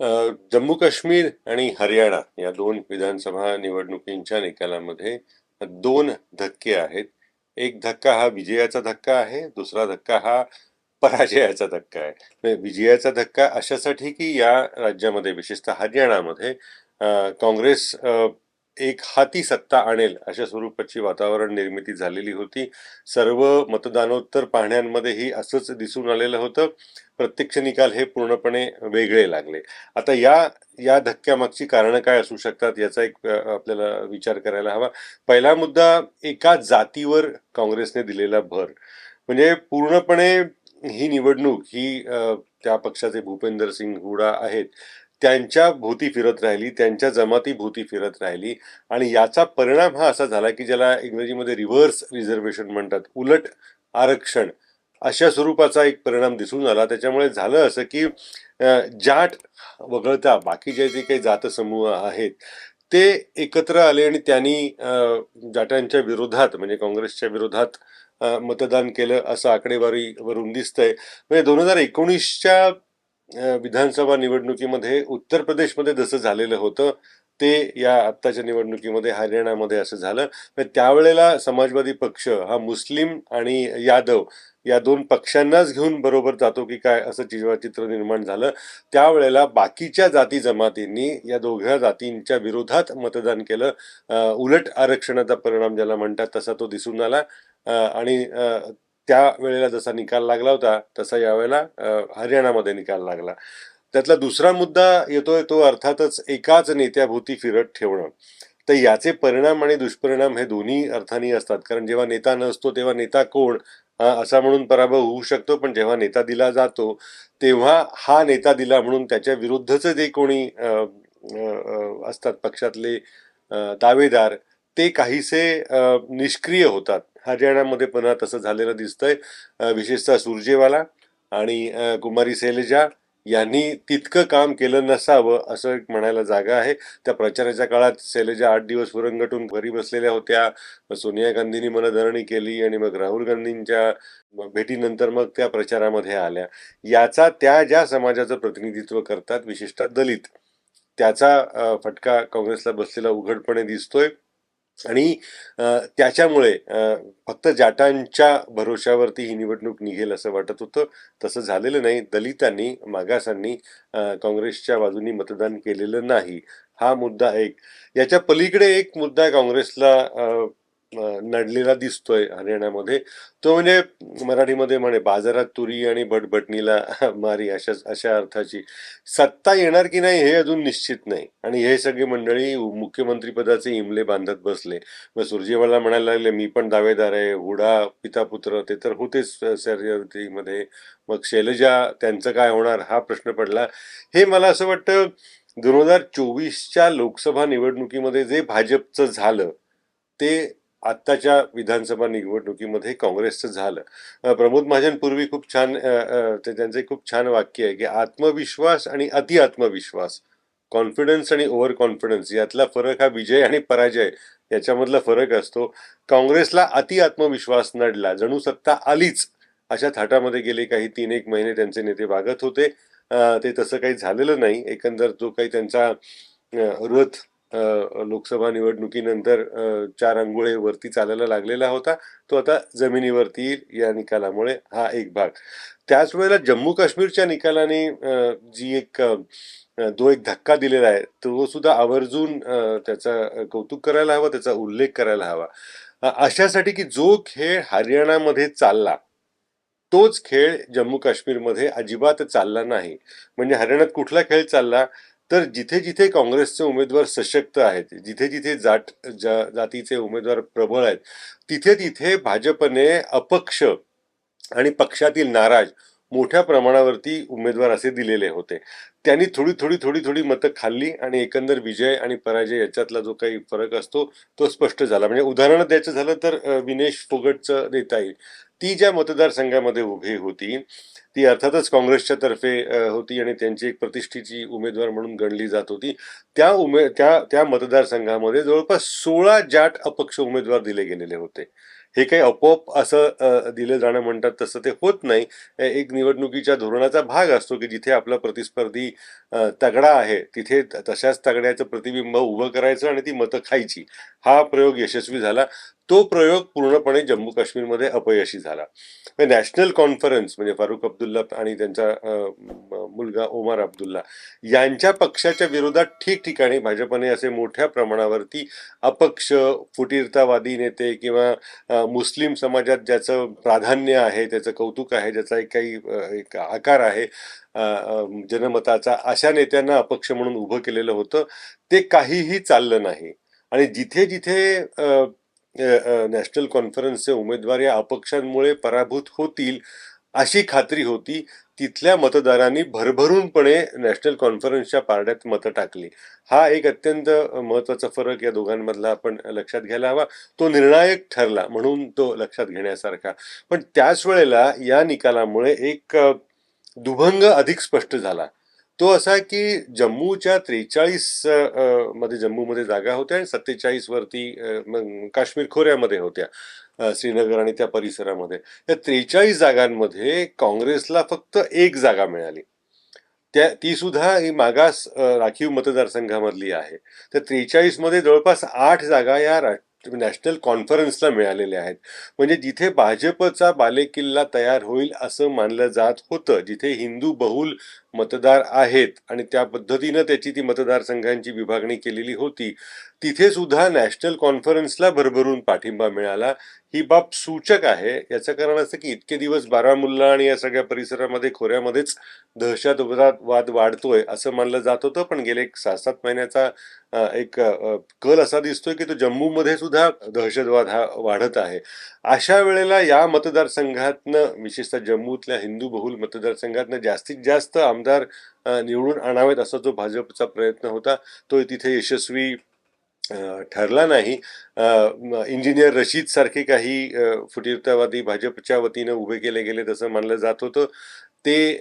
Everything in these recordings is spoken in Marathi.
जम्मू काश्मीर आणि हरियाणा या दोन विधानसभा निवडणुकींच्या निकालामध्ये दोन धक्के आहेत. एक धक्का हा विजयाचा धक्का आहे दुसरा धक्का हा पराजयाचा धक्का आहे. म्हणजे विजयाचा धक्का अशासाठी की या राज्यामध्ये विशेषतः हरियाणामध्ये काँग्रेस एक हाती सत्ता आणेल अशा स्वरूपाची वातावरण निर्मिती झालेली होती. सर्व मतदानोत्तर पाहण्यांमध्येही असंच दिसून आलेलं होतं. प्रत्यक्ष निकाल हे पूर्णपणे वेगळे लागले. आता या या धक्क्यामागची कारणं काय असू शकतात याचा एक आपल्याला विचार करायला हवा. पहिला मुद्दा एका जातीवर काँग्रेसने दिलेला भर. म्हणजे पूर्णपणे ही निवडणूक ही त्या पक्षाचे भूपेंदर सिंग हुडा आहेत. त्यांच्या भोवती फिरत राहिली त्यांच्या जमाती भोवती फिरत राहिली. आणि याचा परिणाम हा असा झाला की ज्याला इंग्रजीमध्ये रिव्हर्स रिझर्वेशन म्हणतात उलट आरक्षण अशा स्वरूपाचा एक परिणाम दिसून आला. त्याच्यामुळे झालं असं की जाट वगळता बाकीचे जे काही जातसमूह आहेत ते एकत्र आले आणि त्यांनी जाटांच्या विरोधात म्हणजे काँग्रेसच्या विरोधात मतदान केलं असं आकडेवारीवरून दिसतंय. म्हणजे दोन हजार एकोणीसच्या विधानसभा निवडणुकीमध्ये उत्तर प्रदेशमध्ये जसं झालेलं होतं ते या आत्ताच्या निवडणुकीमध्ये हरियाणामध्ये असं झालं. म्हणजे त्यावेळेला समाजवादी पक्ष हा मुस्लिम आणि यादव या दोन पक्षांनाच घेऊन बरोबर जातो की काय असं जेव्हा चित्र निर्माण झालं. त्यावेळेला बाकीच्या जाती जमातींनी या दोघ्या जातींच्या विरोधात मतदान केलं. उलट आरक्षणाचा परिणाम ज्याला म्हणतात तसा तो दिसून आला. आणि त्या वेळेला जसा निकाल लागला होता तसा यावेळेला हरियाणामध्ये निकाल लागला. त्यातला दुसरा मुद्दा येतोय तो अर्थातच एकाच नेत्याभोवती फिरत ठेवणं. तर याचे परिणाम आणि दुष्परिणाम हे दोन्ही अर्थानी असतात. कारण जेव्हा नेता नसतो तेव्हा नेता कोण? असा म्हणून पराभव होऊ शकतो. पण जेव्हा नेता दिला जातो तेव्हा हा नेता दिला म्हणून त्याच्या विरुद्धचं जे कोणी असतात पक्षातले दावेदार ते काहीसे निष्क्रिय होतात. हरियाणामध्ये पण तसं झालेलं दिसतंय. विशेषतः सुरजेवाला आणि कुमारी शैलजा यांनी तितकं काम केलं नसावं असं एक म्हणायला जागा आहे. त्या प्रचाराच्या काळात शैलजा आठ दिवस उरंगटून घरी बसलेल्या होत्या. सोनिया गांधींनी मनधरणी केली आणि मग राहुल गांधींच्या भेटीनंतर मग त्या प्रचारामध्ये आल्या. याचा त्या ज्या समाजाचं प्रतिनिधित्व करतात विशेषतः दलित त्याचा फटका काँग्रेसला बसलेला उघडपणे दिसतोय. आणि त्याच्यामुळे फक्त जाटांच्या भरोशावरती ही निवडणूक निघेल असं वाटत होतं. तसं झालेलं नाही. दलितांनी मागासांनी काँग्रेसच्या बाजूनी मतदान केलेलं नाही. हा मुद्दा एक. याच्या पलीकडे एक मुद्दा काँग्रेसला नडलेला दिसतोय हरियाणामध्ये. तो म्हणजे मराठीमध्ये म्हणे बाजारात तुरी आणि भटभटणीला मारी अशा अशा अर्थाची. सत्ता येणार की नाही हे अजून निश्चित नाही. आणि हे सगळे मंडळी मुख्यमंत्रीपदाचे इमले बांधत बसले. मग सुरजेवाला म्हणायला लागले मी पण दावेदार आहे हुडा पिता पुत्र ते तर होतेच शर्यतीमध्ये. मग शैलजा त्यांचं काय होणार? हा प्रश्न पडला. हे मला असं वाटतं दोन हजार चोवीसच्या लोकसभा निवडणुकीमध्ये जे भाजपचं झालं ते आत्ताच्या विधानसभा निवडणुकीमध्ये काँग्रेसचं झालं. प्रमोद महाजन पूर्वी खूप छान ते त्यांचं खूप छान वाक्य आहे की आत्मविश्वास आणि अति आत्मविश्वास कॉन्फिडन्स आणि ओव्हर कॉन्फिडन्स यातला फरक हा विजय आणि पराजय याच्यामधला फरक असतो. काँग्रेसला अति आत्मविश्वास नडला जणू सत्ता आलीच अशा थाटामध्ये गेले काही तीन एक महिने त्यांचे नेते वागत होते. ते तसं काही झालेलं नाही. एकंदर जो काही त्यांचा रथ लोकसभा निवडणुकीनंतर चार अंघोळे वरती चालायला लागलेला होता. तो आता जमिनीवरती येईल या निकालामुळे हा एक भाग. त्याच वेळेला जम्मू काश्मीरच्या निकालाने जी एक जो एक धक्का दिलेला आहे तो सुद्धा आवर्जून त्याचा कौतुक करायला हवा त्याचा उल्लेख करायला हवा. अशासाठी की जो खेळ हरियाणामध्ये चालला तोच खेळ जम्मू काश्मीरमध्ये अजिबात चालला नाही. म्हणजे हरियाणात कुठला खेळ चालला तर जिथे जिथे काँग्रेसचे उमेदवार सशक्त आहेत जिथे जिथे जाट जा- जातीचे उमेदवार प्रबळ आहेत तिथे तिथे भाजपने अपक्ष आणि पक्षातील नाराज मोठ्या प्रमाणावरती उमेदवार असे दिलेले होते. त्यांनी थोडी थोडी थोडी थोडी मतं खाल्ली आणि एकंदर विजय आणि पराजय याच्यातला जो काही फरक असतो तो स्पष्ट झाला. म्हणजे उदाहरण द्यायचं झालं तर विनेश फोगटचं देता येईल ती ज्या मतदारसंघामध्ये उभी होती ती अर्थातच काँग्रेसच्या तर्फे होती आणि त्यांची एक प्रतिष्ठेची उमेदवार म्हणून गणली जात होती. त्या उमे त्या त्या मतदारसंघामध्ये जवळपास सोळा जाट अपक्ष उमेदवार दिले गेलेले होते. हे काही आपोआप असं दिलं जाणं म्हणतात तसं ते होत नाही. एक निवडणुकीच्या धोरणाचा भाग असतो की जिथे आपला प्रतिस्पर्धी तगडा आहे तिथे तशाच तगड्याचं प्रतिबिंब उभं करायचं आणि ती मतं खायची. हा प्रयोग यशस्वी झाला. तो प्रयोग पूर्णपणे जम्मू काश्मीरमध्ये अपयशी झाला. म्हणजे नॅशनल कॉन्फरन्स म्हणजे फारुख अब्दुल्ला आणि त्यांचा मुलगा ओमर अब्दुल्ला यांच्या पक्षाच्या विरोधात ठिकठिकाणी भाजपने असे मोठ्या प्रमाणावरती अपक्ष फुटीरतावादी नेते किंवा मुस्लिम समाजात ज्याचं प्राधान्य आहे त्याचं कौतुक आहे ज्याचा एक काही एक आकार आहे जनमताचा अशा नेत्यांना अपक्ष म्हणून उभं केलेलं होतं ते काहीही चाललं नाही. आणि जिथे जिथे नॅशनल कॉन्फरन्सचे उमेदवार या अपक्षांमुळे पराभूत होतील अशी खात्री होती तिथल्या मतदारांनी भरभरूनपणे नॅशनल कॉन्फरन्सच्या पारड्यात मतं टाकली. हा एक अत्यंत महत्त्वाचा फरक या दोघांमधला आपण लक्षात घ्यायला हवा. तो निर्णायक ठरला म्हणून तो लक्षात घेण्यासारखा. पण त्याच वेळेला या निकालामुळे एक दुभंग अधिक स्पष्ट झाला. तो असा की जम्मूच्या त्रेचाळीसमध्ये जम्मूमध्ये जागा होत्या आणि सत्तेचाळीस वरती काश्मीर खोऱ्यामध्ये होत्या. श्रीनगर आणि त्या परिसरामध्ये. या त्रेचाळीस जागांमध्ये काँग्रेसला फक्त एक जागा मिळाली. त्या ती सुद्धा ही मागास राखीव मतदारसंघामधली आहे. तर त्रेचाळीसमध्ये जवळपास आठ जागा या नॅशनल कॉन्फरन्सला मिळालेल्या आहेत. म्हणजे जिथे भाजपचा बालेकिल्ला तयार होईल असं मानलं जात होतं जिथे हिंदू बहुल मतदार आहेत आणि त्या पद्धतीनं त्याची ती मतदारसंघांची विभागणी केलेली होती तिथे सुद्धा नॅशनल कॉन्फरन्सला भरभरून पाठिंबा मिळाला. ही बाब सूचक आहे. याचं कारण असं की इतके दिवस बारामुल्ला आणि या सगळ्या परिसरामध्ये खोऱ्यामध्येच दहशतवाद वाद वाढतोय असं मानलं जात होतं. पण गेले एक सहा सात महिन्याचा एक कल असा दिसतोय की तो जम्मूमध्ये सुद्धा दहशतवाद हा वाढत आहे. अशा वेळेला या मतदारसंघातनं विशेषतः जम्मूतल्या हिंदू बहुल मतदारसंघातनं जास्तीत जास्त आमदार निवडून आणावेत असा जो भाजपचा प्रयत्न होता तो तिथे यशस्वी ठरला नाही. इंजिनियर रशीद सारखे काही फुटीरतावादी भाजपच्या वतीनं उभे केले गेले तसं मानलं जात होतं. ते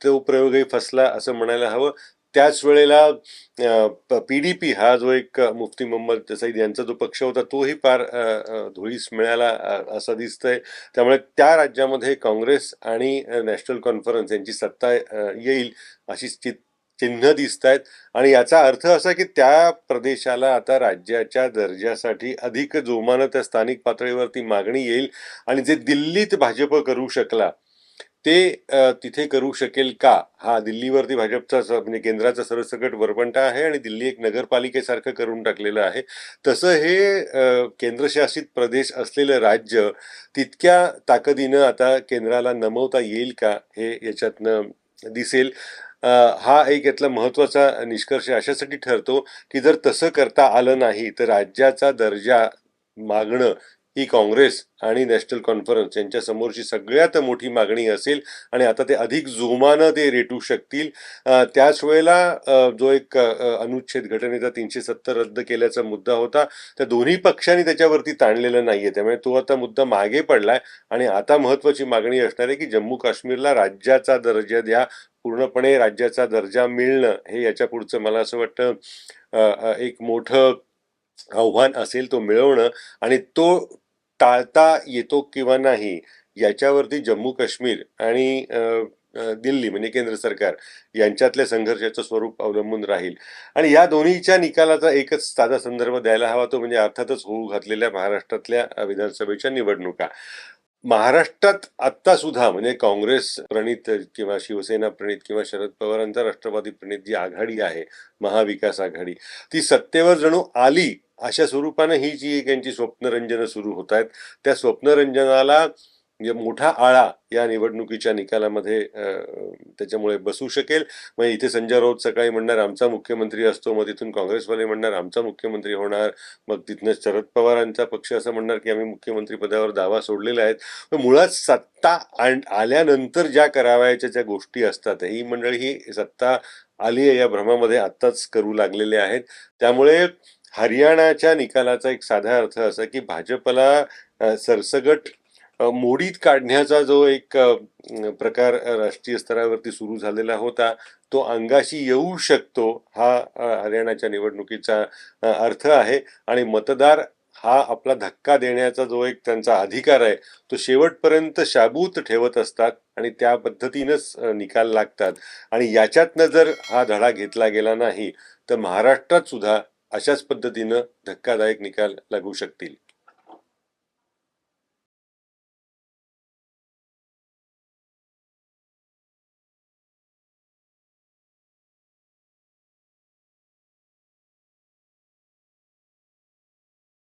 तो प्रयोगही फसला असं म्हणायला हवं. त्याच वेळेला पी डी पी हा जो एक मुफ्ती मोहम्मद सईद यांचा जो पक्ष होता तोही फार धुळीस मिळाला असा असं दिसतंय. त्यामुळे त्या राज्यामध्ये काँग्रेस आणि नॅशनल कॉन्फरन्स यांची सत्ता येईल अशी चित चिन्ह दिसत आहेत आणि याचा अर्थ असा की त्या प्रदेशाला आता राज्याच्या दर्जासाठी अधिक जोमानं त्या स्थानिक पातळीवरती मागणी येईल. आणि जे दिल्लीत भाजप करू शकला ते तिथे करू शकेल का? हा दिल्लीवरती भाजपचा म्हणजे केंद्राचा सरसकट वरपंटा आहे आणि दिल्ली एक नगरपालिकेसारखं करून टाकलेलं आहे. तसं हे केंद्रशासित प्रदेश असलेलं राज्य तितक्या ताकदीनं आता केंद्राला नमवता येईल का हे याच्यातनं दिसेल. हा एक यातला महत्त्वाचा निष्कर्ष अशासाठी ठरतो की जर तसं करता आलं नाही तर राज्याचा दर्जा मागणं ही काँग्रेस आणि नॅशनल कॉन्फरन्स यांच्या समोरची सगळ्यात मोठी मागणी असेल आणि आता ते अधिक जोमानं ते रेटू शकतील. त्याच वेळेला जो एक अनुच्छेद घटनेचा तीनशे सत्तर रद्द केल्याचा मुद्दा होता त्या दोन्ही पक्षांनी त्याच्यावरती ताणलेलं नाहीये. त्यामुळे तो आता मुद्दा मागे पडलाय आणि आता महत्वाची मागणी असणार आहे की जम्मू काश्मीरला राज्याचा दर्जा द्या पूर्णपणे राज्याचा दर्जा मिळणं हे याच्या पुढचं मला असं वाटतं एक मोठं आव्हान असेल तो मिळवणं आणि तो टाळता येतो किंवा नाही याच्यावरती जम्मू काश्मीर आणि दिल्ली म्हणजे केंद्र सरकार यांच्यातल्या संघर्षाचं स्वरूप अवलंबून राहील. आणि या दोन्हीच्या निकालाचा एकच साधा संदर्भ द्यायला हवा तो म्हणजे अर्थातच होऊ घातलेल्या महाराष्ट्रातल्या विधानसभेच्या निवडणुका. महाराष्ट्रात आत्ता सुद्धा म्हणजे काँग्रेस प्रणित किंवा शिवसेना प्रणित किंवा शरद पवारांचा राष्ट्रवादी प्रणित जी आघाडी आहे महाविकास आघाडी ती सत्तेवर जणू आली अशा स्वरूपानं ही जी एक यांची स्वप्नरंजनं सुरू होत आहेत त्या स्वप्नरंजनाला म्हणजे मोठा आळा या निवडणुकीच्या निकालामध्ये त्याच्यामुळे बसू शकेल. मग इथे संजय राऊत सकाळी म्हणणार आमचा मुख्यमंत्री असतो. मग तिथून काँग्रेसवाले म्हणणार आमचा मुख्यमंत्री होणार. मग तिथनं शरद पवारांचा पक्ष असं म्हणणार की आम्ही मुख्यमंत्री पदावर दावा सोडलेला आहेत मुळात सत्ता आल्यानंतर ज्या करावयाच्या ज्या गोष्टी असतात ही मंडळी ही सत्ता आली आहे या भ्रमामध्ये आत्ताच करू लागलेले आहेत. त्यामुळे हरियाणाच्या निकालाचा एक साधा अर्थ असा की भाजपला सरसगट मोडीत काढण्याचा जो एक प्रकार राष्ट्रीय स्तरावरती सुरू झालेला होता तो अंगाशी येऊ शकतो हा हरियाणाच्या निवडणुकीचा अर्थ आहे. आणि मतदार हा आपला धक्का देण्याचा जो एक त्यांचा अधिकार आहे तो शेवटपर्यंत शाबूत ठेवत असतात आणि त्या पद्धतीनंच निकाल लागतात. आणि याच्यातनं जर हा धडा घेतला गेला नाही तर महाराष्ट्रात सुद्धा अशाच पद्धतीनं धक्कादायक निकाल लागू शकतील.